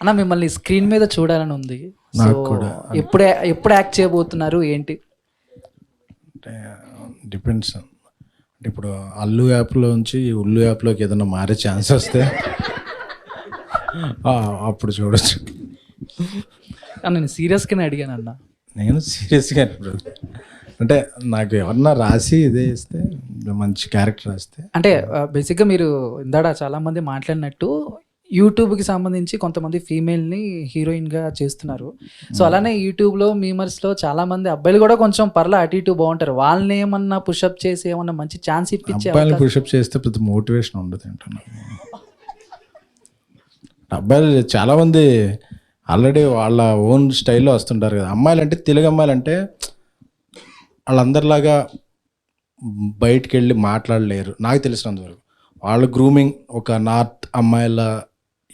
అన్న మిమ్మల్ని స్క్రీన్ మీద చూడాలని ఉంది. ఎప్పుడే ఎప్పుడు యాక్ట్ చేయబోతున్నారు ఏంటి? డిపెండ్స్. అంటే ఇప్పుడు అల్లు యాప్లో నుంచి ఉల్లు యాప్లోకి ఏదైనా మారే ఛాన్స్ వస్తే అప్పుడు చూడొచ్చు. అన్న, నేను సీరియస్గానే అడిగాను అన్న. నేను సీరియస్గా అంటే నాకు ఎవరన్నా రాసి ఇదే ఇస్తే మంచి క్యారెక్టర్ రాస్తే. అంటే బేసిక్గా మీరు ఇందాడ చాలా మంది మాట్లాడినట్టు యూట్యూబ్కి సంబంధించి కొంతమంది ఫీమేల్ని హీరోయిన్గా చేస్తున్నారు. సో అలానే యూట్యూబ్లో మీమర్స్లో చాలా మంది అబ్బాయిలు కూడా కొంచెం పర్ల అటు ఇటు బాగుంటారు. వాళ్ళని ఏమన్నా పుషప్ చేసి ఏమన్నా మంచి ఛాన్స్ ఇప్పించే అబ్బాయిలు పుషప్ చేస్తే పెద్ద మోటివేషన్ ఉండదు ఏంటన్నా అబ్బాయిలు చాలామంది ఆల్రెడీ వాళ్ళ ఓన్ స్టైల్లో వస్తుంటారు కదా. అమ్మాయిలు అంటే తెలుగు అమ్మాయిలు అంటే వాళ్ళందరిలాగా బయటికి వెళ్ళి మాట్లాడలేరు. నాకు తెలిసినంతవరకు. వాళ్ళ గ్రూమింగ్ ఒక నార్త్ అమ్మాయిల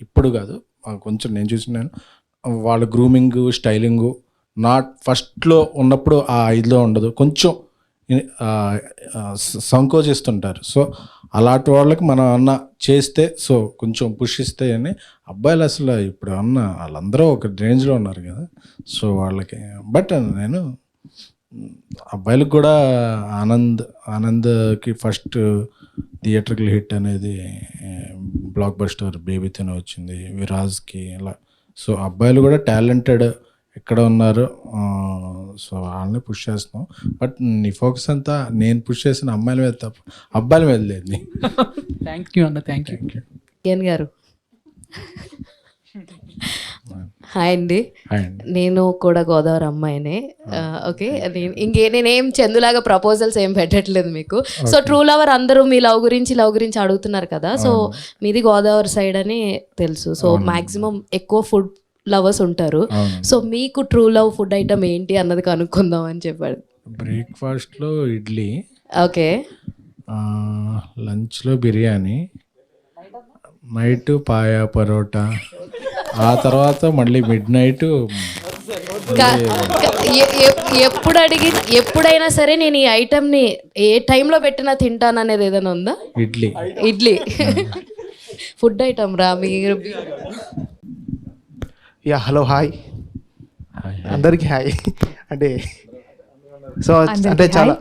ఇప్పుడు కాదు కొంచెం నేను చూసినాను. వాళ్ళ గ్రూమింగ్ స్టైలింగు నాట్ ఫస్ట్లో ఉన్నప్పుడు ఆ ఇదిలో ఉండదు. కొంచెం సంకోచిస్తుంటారు. సో అలాంటి వాళ్ళకి మనం అన్న చేస్తే సో కొంచెం పుషిస్తే అని అబ్బాయిలు అసలు ఇప్పుడు అన్న వాళ్ళందరూ ఒక రేంజ్లో ఉన్నారు కదా. సో వాళ్ళకి బట్ నేను అబ్బాయిలకు కూడా ఆనంద్ ఆనంద్కి ఫస్ట్ థియేటర్కి హిట్ అనేది బ్లాక్ బస్టర్ బేబీతోనే వచ్చింది విరాజ్కి ఇలా. సో అబ్బాయిలు కూడా టాలెంటెడ్ ఎక్కడ ఉన్నారు సో వాళ్ళని పుష్ చేస్తున్నాం. బట్ నీ ఫోకస్ అంతా నేను పుష్ చేసిన అమ్మాయిల మీద తప్ప అబ్బాయిల మీద లేదు. థ్యాంక్ యూ అన్న థ్యాంక్ యూ గారు. హాయ్ అండి. నేను కూడా గోదావరి అమ్మాయినే. ఓకే. నేను ఇంకే నేనేం చందులాగా ప్రపోజల్స్ ఏం పెట్టట్లేదు మీకు. సో ట్రూ లవర్ అందరూ మీ లవ్ గురించి లవ్ గురించి అడుగుతున్నారు కదా. సో మీది గోదావరి సైడ్ అని తెలుసు. సో మాక్సిమం ఎక్కువ ఫుడ్ లవర్స్ ఉంటారు. సో మీకు ట్రూ లవ్ ఫుడ్ ఐటమ్ ఏంటి అన్నది కనుక్కుందాం అని చెప్పాడు. బ్రేక్ఫాస్ట్లో ఇడ్లీ. ఓకే. లంచ్లో బిర్యానీ. నైట్ పాయా పరోటా. ఆ తర్వాత మళ్ళీ మిడ్ నైట్ ఎప్పుడు అడిగి ఎప్పుడైనా సరే నేను ఈ ఐటమ్ని ఏ టైంలో పెట్టినా తింటాను అనేది ఏదైనా ఉందా? ఇడ్లీ. ఇడ్లీ. ఫుడ్ ఐటమ్ రా మీరు యా హలో హాయ్. అందరికీ హాయ్. అంటే సో అంటే చాలా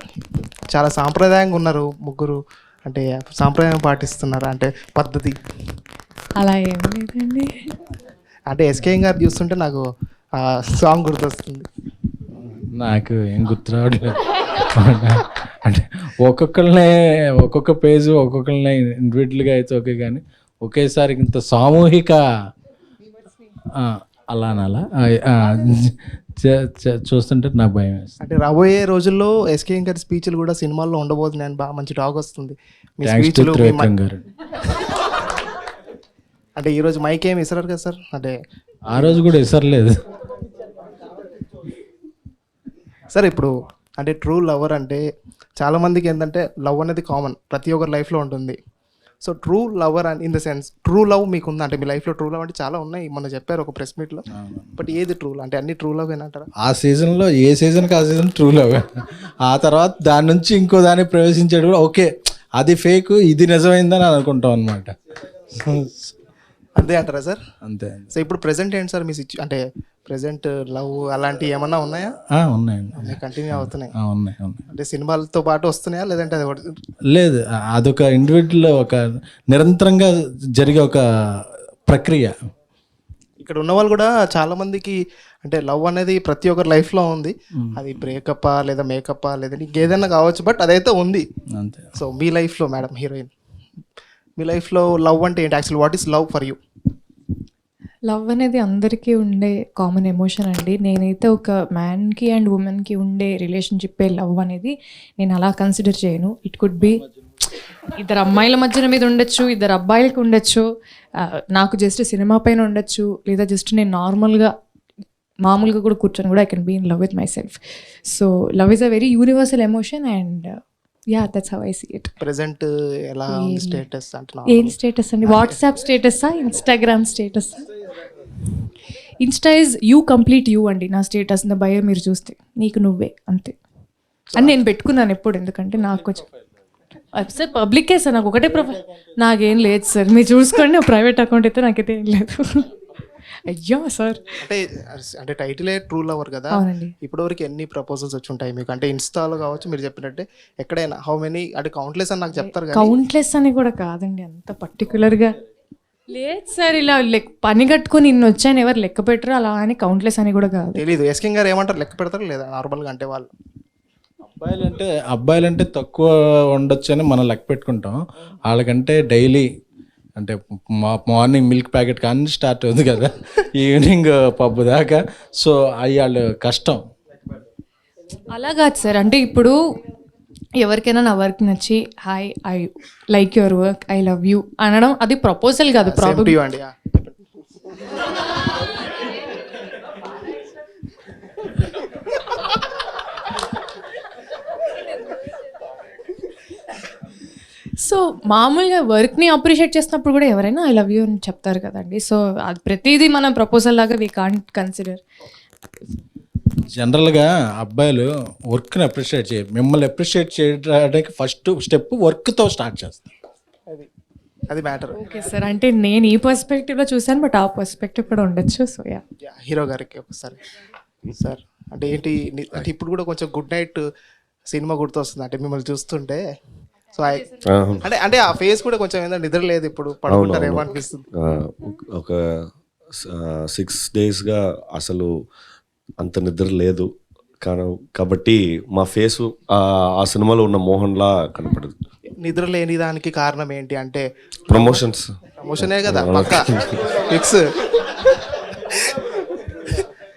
చాలా సాంప్రదాయంగా ఉన్నారు ముగ్గురు. అంటే సాంప్రదాయం పాటిస్తున్నారు? అంటే పద్ధతి. అలా ఏం లేదండి. అంటే ఎస్కేఎం గారు చూస్తుంటే నాకు ఆ సాంగ్ గుర్తొస్తుంది. నాకు ఏం గుర్తు రావట్లేదు అంటే ఒక్కొక్కరినే ఒక్కొక్క పేజ్ ఒక్కొక్కరినే ఇండివిజువల్గా అయితే ఓకే కానీ ఒకేసారి ఇంత సామూహిక అలా చ- చూస్తుంటే నాకు భయం వేస్తుంది. అంటే రాబోయే రోజుల్లో ఎస్కేఎం గారి స్పీచ్లు కూడా సినిమాల్లో ఉండబోతున్నాయని బాగా మంచి టాక్ వస్తుంది. గారు. అంటే ఈరోజు మైక్ ఏమి ఇసరారు కదా సార్? అంటే ఆ రోజు కూడా ఇసరలేదు. సార్ ఇప్పుడు అంటే ట్రూ లవర్ అంటే చాలా మందికి ఏంటంటే లవ్ అనేది కామన్ ప్రతి ఒక్కరి లైఫ్లో ఉంటుంది. సో ట్రూ లవర్ అని in the sense true love మీకు ఉందా అంటే మీ లైఫ్లో ట్రూ లవ్ అంటే చాలా ఉన్నాయి. మొన్న చెప్పారు ఒక ప్రెస్ మీట్లో బట్ ఏది ట్రూ అంటే అన్ని ట్రూ లవ్ ఏనంటారా ఆ సీజన్లో ఏ సీజన్కి ఆ సీజన్ ట్రూ లవ్ ఆ తర్వాత దాని నుంచి ఇంకో దాన్ని ప్రవేశించాడు కూడా ఓకే అది ఫేక్ ఇది నిజమైందని అనుకుంటాం అనమాట అంతే అంటారా సార్? అంతే సో ఇప్పుడు ప్రెసెంట్ ఏంటి సార్ మీ సిచ్యు అంటే ప్రెసెంట్ లవ్ అలాంటివి ఏమన్నా ఉన్నాయా? ఆ, ఉన్నాయండి కంటిన్యూ అవుతున్నాయి. ఆ, ఉన్నాయి ఉన్నాయి. అంటే సినిమాలతో పాటు వస్తున్నాయా? లేదంటే అది ఒకటి- లేదు ఆ- అదొక ఇండివిజువల్ ఒక నిరంతరంగా జరిగే ఒక ప్రక్రియ. ఇక్కడ ఉన్న వాళ్ళు కూడా చాలా మందికి అంటే లవ్ అనేది ప్రతి ఒక్కరి లైఫ్లో ఉంది. అది బ్రేకప్ లేదా మేకప్ లేదా ఇంకేదైనా కావచ్చు బట్ అదైతే ఉంది. అంతే. సో మీ లైఫ్లో మేడం హీరోయిన్ మీ లైఫ్లో లవ్ అంటే ఏంటి? Actual what is love for you love అనేది అందరికీ ఉండే కామన్ ఎమోషన్ అండి. నేనైతే ఒక మ్యాన్కి అండ్ ఉమెన్కి ఉండే రిలేషన్షిప్పే లవ్ అనేది నేను అలా కన్సిడర్ చేయను. ఇట్ కుడ్ బి ఇద్దరు అమ్మాయిల మధ్యన మీద ఉండొచ్చు ఇద్దరు అబ్బాయిలకి ఉండొచ్చు నాకు జస్ట్ సినిమా పైన ఉండొచ్చు లేదా జస్ట్ నేను నార్మల్గా మామూలుగా కూడా కూర్చొని కూడా I can be in love with myself so love is a very universal emotion and yeah that's how I see it present ఎలా ఉంది స్టేటస్ అంటున్నా ఏం స్టేటస్ అండి? WhatsApp స్టేటసా Instagram status Insta is you complete you అండి నా status నా భయం మీరు చూస్తే. నీకు నువ్వే అంతే. అని నేను పెట్టుకున్నాను ఎప్పుడు ఎందుకంటే నాకు కొంచెం సార్ పబ్లికే సార్? నాకు ఒకటే ప్రొఫైల్ నాకేం లేదు సార్. మీరు చూసుకోండి ప్రైవేట్ అకౌంట్ అయితే నాకైతే ఏం లేదు. అయ్యో సార్. అంటే అంటే టైటిలే ట్రూ లవర్ కదా. అవునండి. ఇప్పటివరకు ఎన్ని ప్రపోజల్స్ వచ్చి ఉంటాయి మీకు? అంటే ఇన్స్టాలో కావచ్చు మీరు చెప్పినట్టే ఎక్కడైనా హౌ మెనీ అంటే కౌంట్లెస్ అని నాకు చెప్తారు కానీ కౌంట్లెస్ అని కూడా కాదండి అంత పర్టికులర్గా లేదు సార్ ఇలా లెక్ పని కట్టుకొని ఇన్ని వచ్చాయని ఎవరు లెక్క పెట్టరు అలా అని కౌంట్లెస్ అని కూడా కాదు. తెలీదు. ఎస్కింగ్ గారు ఏమంటారు? లెక్క పెడతారు లేదా? నార్మల్గా అంటే వాళ్ళు. అబ్బాయిలంటే అబ్బాయిలంటే తక్కువ ఉండొచ్చు అని మనం లెక్క పెట్టుకుంటాం. వాళ్ళకంటే డైలీ అంటే మా మార్నింగ్ మిల్క్ ప్యాకెట్ కానీ స్టార్ట్ అవుతుంది కదా ఈవినింగ్ పబ్బు దాకా. సో అవి వాళ్ళు కష్టం. అలా కాదు సార్. అంటే ఇప్పుడు ఎవరికైనా నా వర్క్ నచ్చి hi I like your work I love you అనడం అది ప్రపోజల్ కాదు సేమ్ ప్రాబ్లమ్ టు యూ అండి yeah. సో మామూలుగా వర్క్ని అప్రిషియేట్ చేసినప్పుడు కూడా ఎవరైనా ఐ లవ్ యూ అని చెప్తారు కదండి. సో అది ప్రతిదీ మనం ప్రపోజల్ లాగా వీ కాంట్ కన్సిడర్ జనరల్గా అబ్బాయిలు వర్క్ని అప్రిషియేట్ చేయ మిమ్మల్ని అప్రిషియేట్ చేయడానికి ఫస్ట్ స్టెప్ వర్క్తో స్టార్ట్ చేస్తారు. అది అది మ్యాటర్ ఓకే సార్ అంటే నేను ఈ పర్స్పెక్టివ్లో చూసాను బట్ ఆ పర్స్పెక్టివ్ కూడా ఉండొచ్చు సో యా హీరో గారికి ఒకసారి. సార్ అంటే ఏంటి అంటే ఇప్పుడు కూడా కొంచెం గుడ్ నైట్ సినిమా గుర్తొస్తుంది అంటే మిమ్మల్ని చూస్తుంటే. సో అంటే అంటే ఆ ఫేస్ కూడా కొంచెం ఏంటంటే నిద్ర లేదు ఇప్పుడు పడుకుంటారేమో అనిపిస్తుంది. ఒక సిక్స్ డేస్గా అసలు అంత నిద్ర లేదు. కానీ కాబట్టి మా ఫేస్ ఆ సినిమాలో ఉన్న మోహన్లా కనపడదు. నిద్ర లేని దానికి కారణం ఏంటి అంటే? ప్రమోషన్స్ ప్రమోషనే కదా పక్క. ఫిక్స్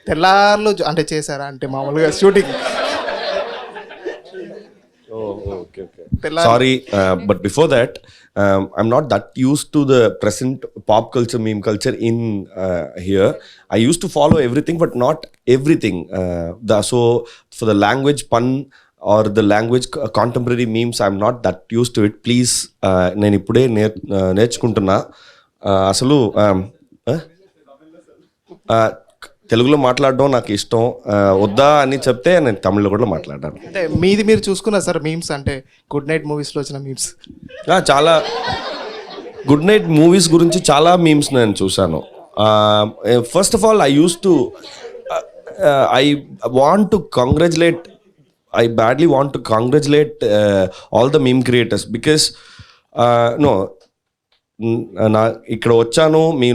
తెల్లార్లు అంటే చేశారా? అంటే మామూలుగా shooting okay. Sorry, uh, but before that, um, I'm not that used to the present pop culture, meme culture in uh, here. I used to follow everything, but not everything. Uh, the, so for the language pun or the language co- contemporary memes, I'm not that used to it. Please, uh, నేను ఇప్పుడే నేర్ uh, నేర్చుకుంటున్నా Uh, అసలు um, uh? Uh, తెలుగులో మాట్లాడడం నాకు ఇష్టం. వద్దా అని చెప్తే నేను తమిళ్ళో కూడా మాట్లాడాను అంటే మీది మీరు చూసుకున్నారు సార్ మీమ్స్ అంటే గుడ్ నైట్ మూవీస్లో వచ్చిన మీమ్స్. చాలా గుడ్ నైట్ మూవీస్ గురించి చాలా మీమ్స్ నేను చూశాను. First of all I use to I want to congratulate I badly want to congratulate all the meme creators because no నా ఇక్కడ వచ్చాను మీ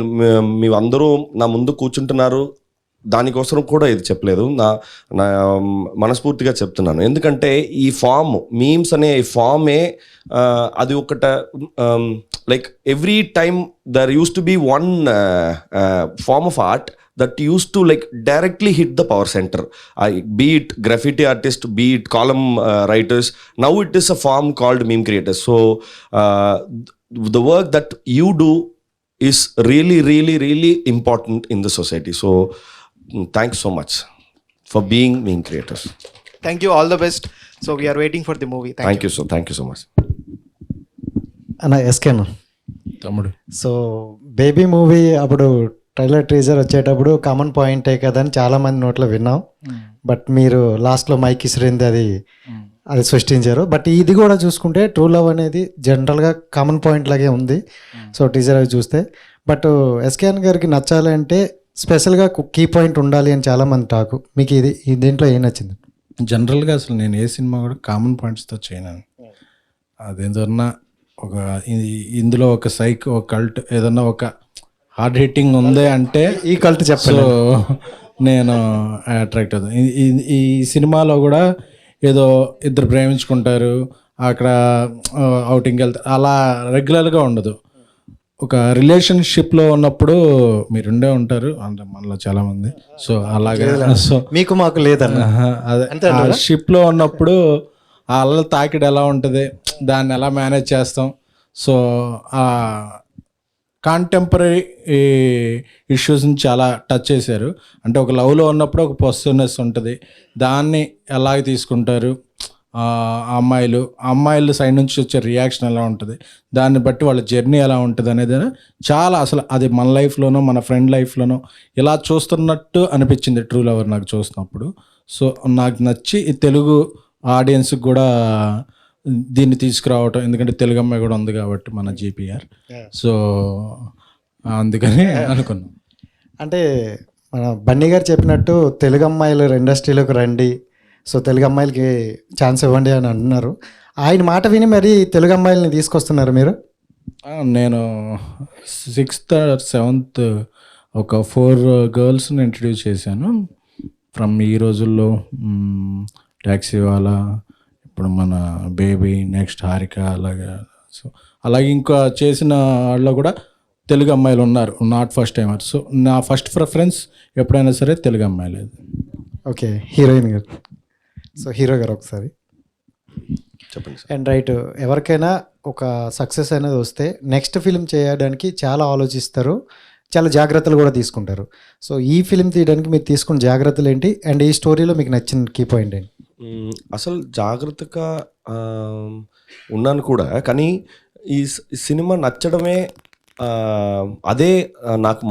మీ అందరూ నా ముందు కూర్చుంటున్నారు. దానికోసం కూడా ఇది చెప్పలేదు. నా నా మనస్ఫూర్తిగా చెప్తున్నాను. ఎందుకంటే ఈ ఫామ్ మీమ్స్ అనే ఈ ఫామే అది ఒకట like every time there use to be one form of art that use to like directly hit the power center. I beat graffiti artist beat column writers now it is a form called meme creators. So the work that you do is really really really important in the society. So thanks so much for being meme creators. Thank you all the best so we're waiting for the movie thank Thank you. so, thank you so much. అన్న ఎస్కేనా తమ్ముడు. So Baby movie అప్పుడు trailer teaser వచ్చేటప్పుడు common పాయింటే కదా అని చాలా మంది నోట్లో విన్నాం. బట్ మీరు లాస్ట్లో మైక్ ఇసిరింది అది అది సృష్టించారు. బట్ ఇది కూడా చూసుకుంటే ట్రూ లవ్ అనేది జనరల్గా కామన్ పాయింట్ లాగే ఉంది. సో టీజర్ అవి చూస్తే. బట్ ఎస్కేఎన్ గారికి నచ్చాలి అంటే స్పెషల్గా కీ పాయింట్ ఉండాలి అని చాలా మంది టాకు. మీకు ఇది ఈ దీంట్లో ఏం నచ్చింది? జనరల్గా అసలు నేను ఏ సినిమా కూడా కామన్ పాయింట్స్తో చేయను అదేదన్నా ఒక ఇందులో ఒక సైక్ ఒక కల్ట్ ఏదన్నా ఒక హార్డ్ హిట్టింగ్ ఉంది అంటే ఈ కల్ట్ చెప్పండి. సో నేను అట్రాక్ట్ అవుతాను ఈ సినిమాలో కూడా ఏదో ఇద్దరు ప్రేమించుకుంటారు అక్కడ అవుటింగ్కి వెళ్తారు అలా రెగ్యులర్గా ఉండదు. ఒక రిలేషన్షిప్లో ఉన్నప్పుడు మీరుండే ఉంటారు. అంటే మనలో చాలామంది. సో అలాగే సో మీకు మాకు లేదన్న. అదే. షిప్లో ఉన్నప్పుడు ఆ అలల తాకిడి ఎలా ఉంటుంది? దాన్ని ఎలా మేనేజ్ చేస్తాం? సో ఆ కాంటెంపరీ ఇష్యూస్ని చాలా టచ్ చేశారు. అంటే ఒక లవ్లో ఉన్నప్పుడు ఒక పొసిటివ్నెస్ ఉంటుంది. దాన్ని ఎలా తీసుకుంటారు? అమ్మాయిలు ఆ అమ్మాయిల సైడ్ నుంచి వచ్చే రియాక్షన్ ఎలా ఉంటుంది? దాన్ని బట్టి వాళ్ళ జర్నీ ఎలా ఉంటుంది అనేది చాలా అసలు అది మన లైఫ్లోనో మన ఫ్రెండ్ లైఫ్లోనో ఇలా చూస్తున్నట్టు అనిపించింది ట్రూ లవర్ నాకు చూస్తున్నప్పుడు సో నాకు నచ్చి ఈ తెలుగు ఆడియన్స్కి కూడా దీన్ని తీసుకురావటం ఎందుకంటే తెలుగు అమ్మాయి కూడా ఉంది కాబట్టి మన జీపీఆర్ సో అందుకని అనుకున్నాం. అంటే మన బన్నీ గారు చెప్పినట్టు తెలుగు అమ్మాయిలు ఇండస్ట్రీలోకి రండి సో తెలుగు అమ్మాయిలకి ఛాన్స్ ఇవ్వండి అని అంటున్నారు ఆయన మాట విని మరి తెలుగు అమ్మాయిలని తీసుకొస్తున్నారు మీరు? నేను సిక్స్త్ సెవెంత్ ఒక ఫోర్ గర్ల్స్ని ఇంట్రడ్యూస్ చేశాను. ఫ్రమ్ ఈ రోజుల్లో ట్యాక్సీ వాళ్ళ ఇప్పుడు మన బేబీ నెక్స్ట్ హారిక అలాగా. సో అలాగే ఇంకా చేసిన వాళ్ళు కూడా తెలుగు అమ్మాయిలు ఉన్నారు నాట్ ఫస్ట్ టైమర్ సో నా ఫస్ట్ ప్రిఫరెన్స్ ఎప్పుడైనా సరే తెలుగు అమ్మాయిలే. ఓకే హీరోయిన్ గారు. సో హీరో గారు ఒకసారి. చెప్పండి అండ్ రైట్ ఎవరికైనా ఒక సక్సెస్ అనేది వస్తే నెక్స్ట్ ఫిలిం చేయడానికి చాలా ఆలోచిస్తారు చాలా జాగ్రత్తలు కూడా తీసుకుంటారు. సో ఈ ఫిలిం తీయడానికి మీరు తీసుకున్న జాగ్రత్తలు ఏంటి? అండ్ ఈ స్టోరీలో మీకు నచ్చిన కీ పాయింట్ ఏంటి. అసలు జాగ్రత్తగా ఉన్నాను కూడా కానీ ఈ సినిమా నచ్చడమే అదే నాకు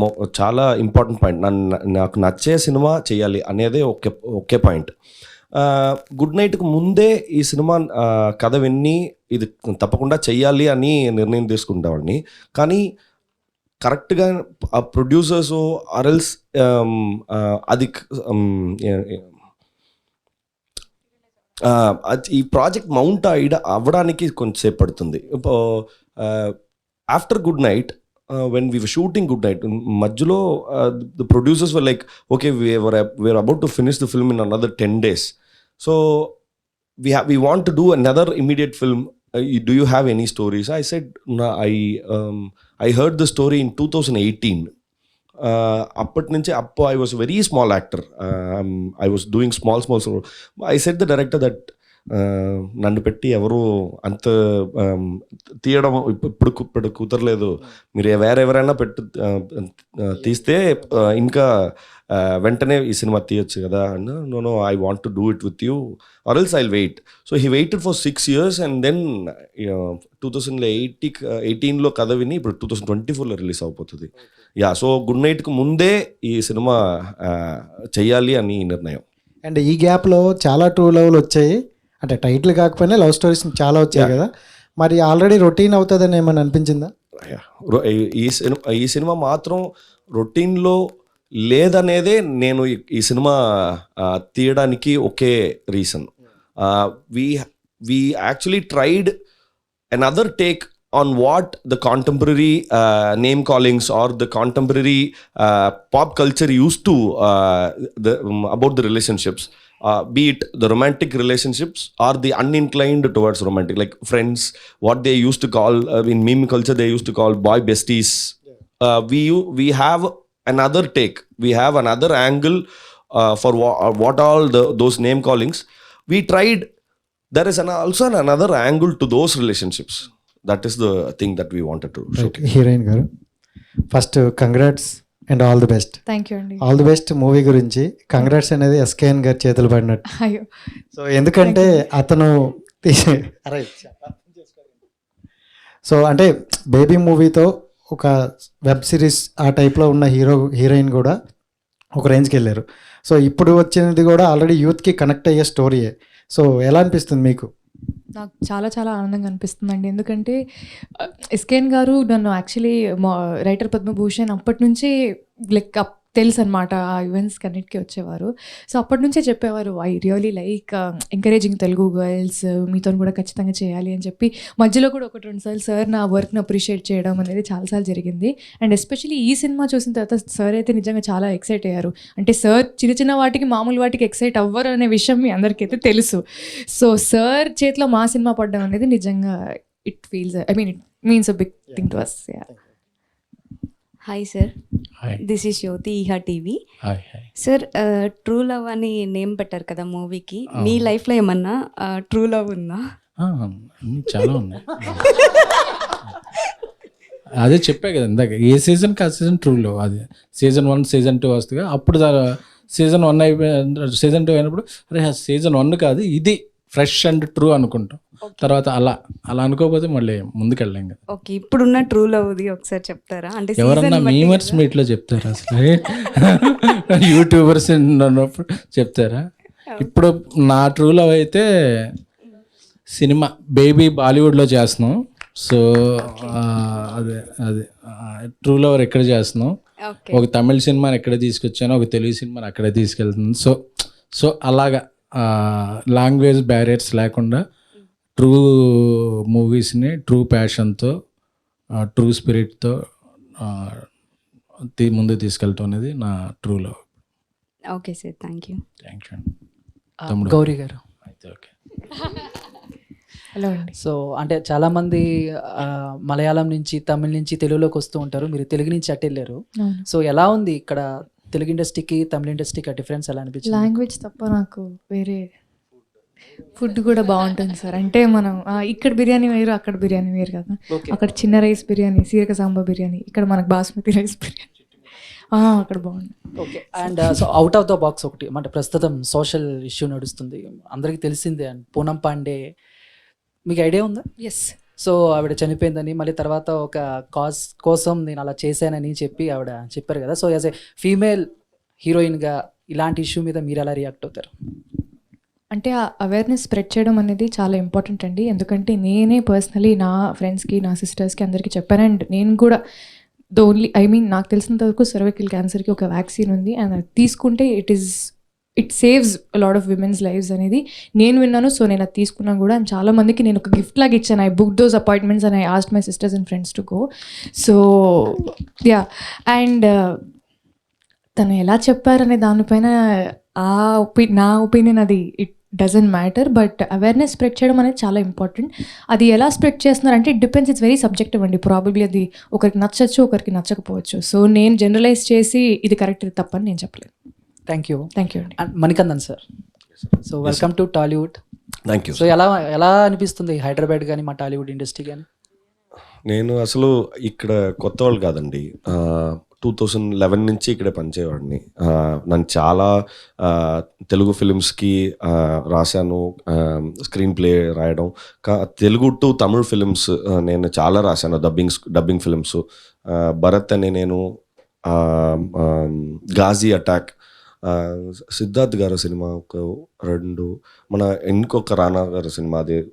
చాలా ఇంపార్టెంట్ పాయింట్. నాకు నచ్చే సినిమా చేయాలి అనేదే ఒకే ఒకే పాయింట్. గుడ్ నైట్కి ముందే ఈ సినిమా కథ విన్ని ఇది తప్పకుండా చెయ్యాలి అని నిర్ణయం తీసుకుంటావాడిని కానీ కరెక్ట్గా ఆ ప్రొడ్యూసర్స్ అరల్స్ అది అది ఈ ప్రాజెక్ట్ మౌంట్ ఐడ అవ్వడానికి కొంచెంసేపు పడుతుంది. After Good Night when we shooting Good Night మధ్యలో the producers were like okay we're about to finish the film in another ten days so we have we want to do another immediate film uh, you- do you have any stories i said no, i um, i heard the story in 2018 uh, అప్పటి నుంచి అప్పు I was very small actor I was doing small small I set the director that నన్ను పెట్టి ఎవరు అంత తీయడం ఇప్పు- ఇప్పుడు ఇప్పుడు కుదరలేదు. మీరు వేరెవరైనా పెట్టు తీస్తే ఇంకా వెంటనే ఈ సినిమా తీయొచ్చు కదా అన్న no no I want to do it with you or else I wait. So he waited for six years and then two thousand eighty ఎయిటీన్లో కథ విని ఇప్పుడు టూ థౌసండ్ ట్వంటీ ఫోర్లో రిలీజ్ అవబోతుంది. యా సో గుడ్ నైట్కి ముందే ఈ cinema చెయ్యాలి అని నిర్ణయం. అండ్ ఈ గ్యాప్లో చాలా టూ లెవెల్ వచ్చాయి. అంటే టైటిల్ కాకపోయినా లవ్ స్టోరీస్ చాలా వచ్చాయి కదా. మరి ఆల్రెడీ రొటీన్ అవుతుందని ఏమైనా అనిపించిందా? ఈ సినిమా ఈ సినిమా మాత్రం రొటీన్లో లేదనేదే నేను ఈ సినిమా తీయడానికి ఒకే reason. We we actually tried another take on what the contemporary name callings or the contemporary pop culture use to about the relationships Uh, be it the romantic relationships or the uninclined towards romantic, like friends, what they used to call uh, in meme culture, they used to call boy besties. Yeah. Uh, we we have another take, we have another angle uh, for what, uh, what all the, those name callings. We tried. There is an, also an, another angle to those relationships. That is the thing that we wanted to right. here in Garu. First, uh, congrats and all the best thank you అండి all the best movie గురించి. Congrats అనేది SKN గారి చేతులు పడినట్టు. అయ్యో. So ఎందుకంటే అతను తీసే సో అంటే బేబీ మూవీతో ఒక వెబ్ సిరీస్ ఆ టైప్లో ఉన్న హీరో హీరోయిన్ కూడా ఒక రేంజ్కి వెళ్ళారు. సో ఇప్పుడు వచ్చినది కూడా ఆల్రెడీ యూత్కి కనెక్ట్ అయ్యే స్టోరీయే. సో ఎలా అనిపిస్తుంది మీకు? నాకు చాలా చాలా ఆనందంగా అనిపిస్తుందండి. ఎందుకంటే ఎస్కేన్ గారు నన్ను యాక్చువల్లీ మా రైటర్ పద్మభూషణ్ అప్పటి నుంచి లైక్ తెలుసు అనమాట ఆ ఈవెంట్స్కి అన్నిటికీ వచ్చేవారు. సో అప్పటి నుంచే చెప్పేవారు I really like encouraging Telugu girls మీతో కూడా ఖచ్చితంగా చేయాలి అని చెప్పి. మధ్యలో కూడా ఒకటి రెండు సార్లు సార్ నా వర్క్ని అప్రిషియేట్ చేయడం అనేది చాలాసార్లు జరిగింది. అండ్ ఎస్పెషల్లీ ఈ సినిమా చూసిన తర్వాత సార్ అయితే నిజంగా చాలా ఎక్సైట్ అయ్యారు. అంటే సార్ చిన్న చిన్న వాటికి మామూలు వాటికి ఎక్సైట్ అవ్వరు అనే విషయం మీ అందరికైతే తెలుసు. సో సార్ చేతిలో మా సినిమా పడ్డం అనేది నిజంగా it feels I mean it means a big thing to us hi sir this is Jyothi ఈహా TV sir true love అని నేమ్ పెట్టారు కదా మూవీకి మీ లైఫ్లో ఏమన్నా ట్రూ లవ్ ఉందా? చాలా ఉన్నాయి. అదే చెప్పా కదా ఇందాక ఏ సీజన్కి ఆ సీజన్ ట్రూలో అది సీజన్ వన్ సీజన్ టూ వస్తుంది అప్పుడు సీజన్ వన్ అయిపోయి సీజన్ టూ అయినప్పుడు అరే సీజన్ వన్ కాదు ఇది. ఫ్రెష్ అండ్ ట్రూ అనుకుంటాం. తర్వాత అలా అలా అనుకోకపోతే మళ్ళీ ముందుకెళ్ళాం కదా. ఓకే ఇప్పుడున్న ట్రూ లవ్ది ఒకసారి చెప్తారా? అంటే ఎవరన్నా మీమర్స్? మీట్లో చెప్తారా అసలు? యూట్యూబర్స్ ఉన్నప్పుడు చెప్తారా? ఇప్పుడు నా ట్రూ లవ్ అయితే సినిమా బేబీ బాలీవుడ్లో చేస్తున్నాం. సో అదే అదే ట్రూ లవర్ ఎక్కడ చేస్తున్నాం? ఒక తమిళ సినిమాని ఎక్కడ తీసుకొచ్చాను ఒక తెలుగు సినిమాని అక్కడే తీసుకెళ్తుంది సో సో అలాగా. లాంగ్వేజ్ బ్యారియర్స్ లేకుండా ట్రూ మూవీస్ని ట్రూ ప్యాషన్తో ట్రూ స్పిరిట్తో ముందు తీసుకెళ్తాం అనేది నా true love. Okay sir thank you. Thank you తమ్ముడు. గౌరీ గారు. అయితే ఓకే. హలో అండి. సో అంటే చాలా మంది ఆ, మలయాళం నుంచి తమిళ నుంచి తెలుగులోకి వస్తూ ఉంటారు. మీరు తెలుగు నుంచి అటు వెళ్ళారు. అవును. సో ఎలా ఉంది ఇక్కడ తెలుగు ఇండస్ట్రీకి తమిళ ఇండస్ట్రీకి ఆ డిఫరెన్స్ ఎలా అనిపించింది? లాంగ్వేజ్ తప్ప నాకు వేరే ఫుడ్ కూడా బాగుంటుంది సార్. అంటే మనం ఇక్కడ బిర్యానీ వేరు అక్కడ బిర్యానీ వేరు కదా. అక్కడ చిన్న రైస్ బిర్యానీ సీరక సాంబార్ బిర్యానీ ఇక్కడ మనకు బాస్మతి రైస్ బిర్యానీ. ఆ, అక్కడ బాగుంది okay. And so out of the box ఒకటి అంటే ప్రస్తుతం సోషల్ ఇష్యూ నడుస్తుంది. అందరికీ తెలిసిందే అండ్ పూనం పాండే మీకు ఐడియా ఉందా? ఎస్ సో ఆవిడ చనిపోయిందని మళ్ళీ తర్వాత ఒక కాజ్ కోసం నేను అలా చేశానని చెప్పి ఆవిడ చెప్పారు కదా. సో యాజ్ ఏ ఫీమేల్ హీరోయిన్గా ఇలాంటి ఇష్యూ మీద మీరు ఎలా రియాక్ట్ అవుతారు? అంటే ఆ అవేర్నెస్ స్ప్రెడ్ చేయడం అనేది చాలా ఇంపార్టెంట్ అండి. ఎందుకంటే నేనే పర్సనలీ నా ఫ్రెండ్స్కి నా సిస్టర్స్కి అందరికీ చెప్పాను. అండ్ నేను కూడా ద ఓన్లీ ఐ మీన్ నాకు తెలిసినంత వరకు సర్వైకల్ క్యాన్సర్కి ఒక వ్యాక్సిన్ ఉంది. అండ్ అది తీసుకుంటే it is it saves lot of women's lives అనేది నేను విన్నాను సో నేను అది తీసుకున్నాను కూడా. అండ్ చాలా మందికి నేను ఒక గిఫ్ట్ లాగా ఇచ్చాను. I book those appointments and I asked my sisters and friends to go so yeah and తను ఎలా చెప్పారనే దానిపైన ఆ ఒపీ నా ఒపీనియన్ అది it doesn't matter but awareness spread చేయడం అనేది చాలా ఇంపార్టెంట్ అది ఎలా స్ప్రెడ్ చేస్తున్నారంటే it depends it's very subjective అండి. ప్రాబబ్లీ అది ఒకరికి నచ్చచ్చు ఒకరికి నచ్చకపోవచ్చు. సో నేను జనరలైజ్ చేసి ఇది కరెక్ట్ ఇది తప్పని నేను చెప్పలేను. థ్యాంక్ యూ థ్యాంక్ యూ అండి Manikandan sir so welcome to Tollywood thank you so ఎలా ఎలా అనిపిస్తుంది హైదరాబాద్ కానీ మా టాలీవుడ్ ఇండస్ట్రీ కానీ నేను అసలు ఇక్కడ కొత్త వాళ్ళు కాదండి. టూ థౌజండ్ లెవెన్ నుంచి ఇక్కడే పనిచేయవాడిని. ఆ, నన్ను చాలా తెలుగు ఫిలిమ్స్కి రాశాను. స్క్రీన్ ప్లే రాయడం. కా తెలుగు టు తమిళ్ ఫిలిమ్స్ నేను చాలా రాశాను. డబ్బింగ్ డబ్బింగ్ ఫిలిమ్స్ భరత్ అని నేను గాజీ అటాక్ సిద్ధార్థ్ గారి సినిమా ఒక రెండు మన ఇంకొక రానా గారి సినిమా అది.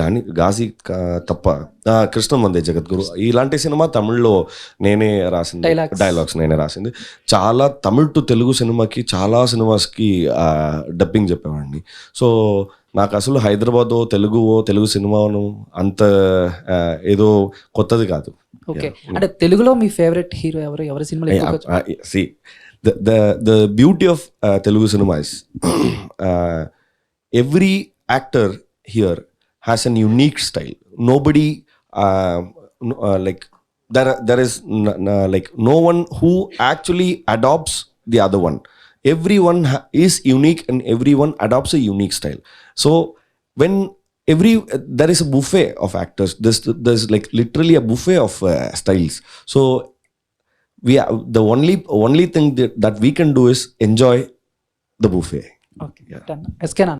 గాని గాజీ తప్ప. కృష్ణ వందే జగద్గురు. ఇలాంటి సినిమా తమిళ్ళో నేనే రాసింది. డైలాగ్స్ నేనే రాసింది. చాలా తమిళ్ టు తెలుగు సినిమాకి చాలా సినిమాస్కి డబ్బింగ్ చెప్పేవాడిని. సో నాకు అసలు హైదరాబాద్ తెలుగు తెలుగు సినిమాను అంత ఏదో కొత్తది కాదు. ఓకే. అంటే తెలుగులో మీ ఫేవరెట్ హీరో ఎవరు? ఎవరి సినిమాలు the the the beauty of uh, Telugu cinema is uh, every actor here has an unique style. Nobody uh, uh, like there there is like no one who actually adopts the other one. Everyone is unique and everyone adopts a unique style. So when every there is a buffet of actors. There's there's like literally a buffet of uh, styles. So we are, the only only thing that, that we can do is enjoy the buffet. Okay, yeah. done.